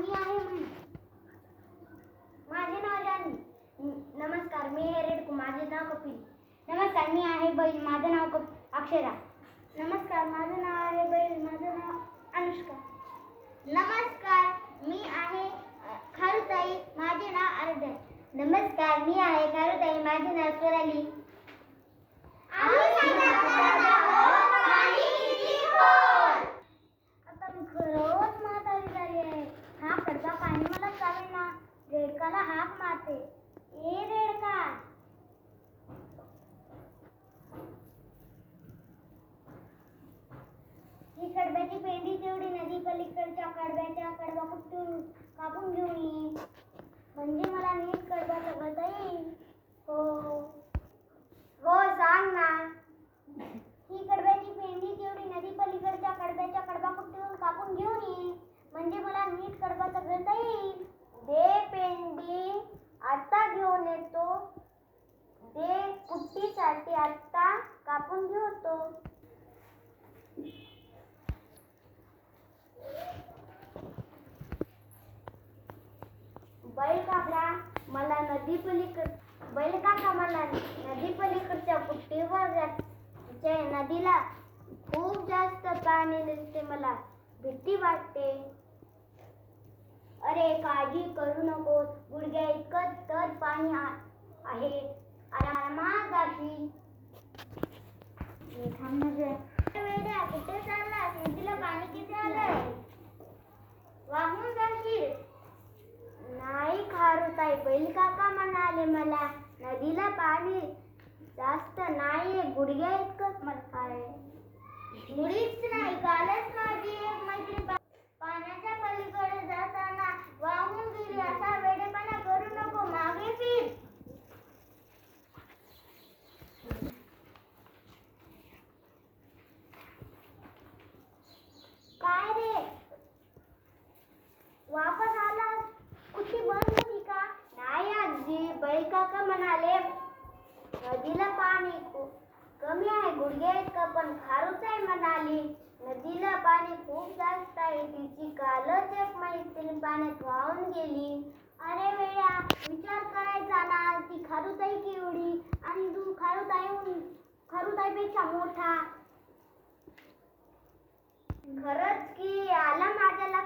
मी आहे माझे नाव जानवी नमस्कार मी हेरेड रेडकू. माझे नाव कपिल. नमस्कार मी आहे बैल. माझं नाव कप अक्षरा. नमस्कार माझं नाव आहे बैल. माझं नाव अनुष्का. नमस्कार मी आहे खारुताई. माझे नाव अर्धन. नमस्कार मी आहे खारुताई. माझे नाव सोराली आता मी खरंच म्हातारी झाली आहे हा कडचा पाणी मला चालेना रेडकाला हाक मारते. ए रेडका ही कडब्याची पेंडी तेवढी नदी पलीकडच्या कडब्याच्या कडबा कुठून कापून घेऊन ये म्हणजे मला नीट कडबा जगता येईल हो सांग ना ही कडब्याची पेंडी तेवढी नदी पलीकडच्या कडब्याच्या कडबा कुठून कापून घेऊन ये म्हणजे मला नीट कडबा जगता येईल दे पेंडी आता घेऊन येतो दे कुट्टीसाठी आता कापून घेतो. बैल काका मला नदी पलीकड बैल काका मला नदी पलीकडच्या पुट्टीवर नदीला खूप जास्त पाणी दिसते मला भीती वाटते. अरे काळजी करू नकोस गुडघ्या इतकं तर पाणी आहे. वाहून जाशील नाही खारुताई बैल काका म्हणाले मला नदीला पाणी जास्त नाहीये गुडघ्या इतकंच मत आहे मुळीच नाही कालच माझ्या एक मैत्रीण पा- पाण्याच्या पलीकडे जाताना वाहून गेली असा वेडेपणा करू नको मागे फिर काय रे वापस आलास कुठे बंद होती का नाही आजी बैल काका म्हणाले नदीला पाणी कमी आहे गुडघे इतकं पण खारूच आहे म्हणाली. नदीला पाणी खूप जास्त आहे तिची कालच एक मैत्रीण पाण्यात वाहून गेली. अरे वेळा विचार करायचा ना ती खारुताई केवढी आणि तू खारुताई खारुताईपेक्षा मोठा. खरंच की आला माझ्याला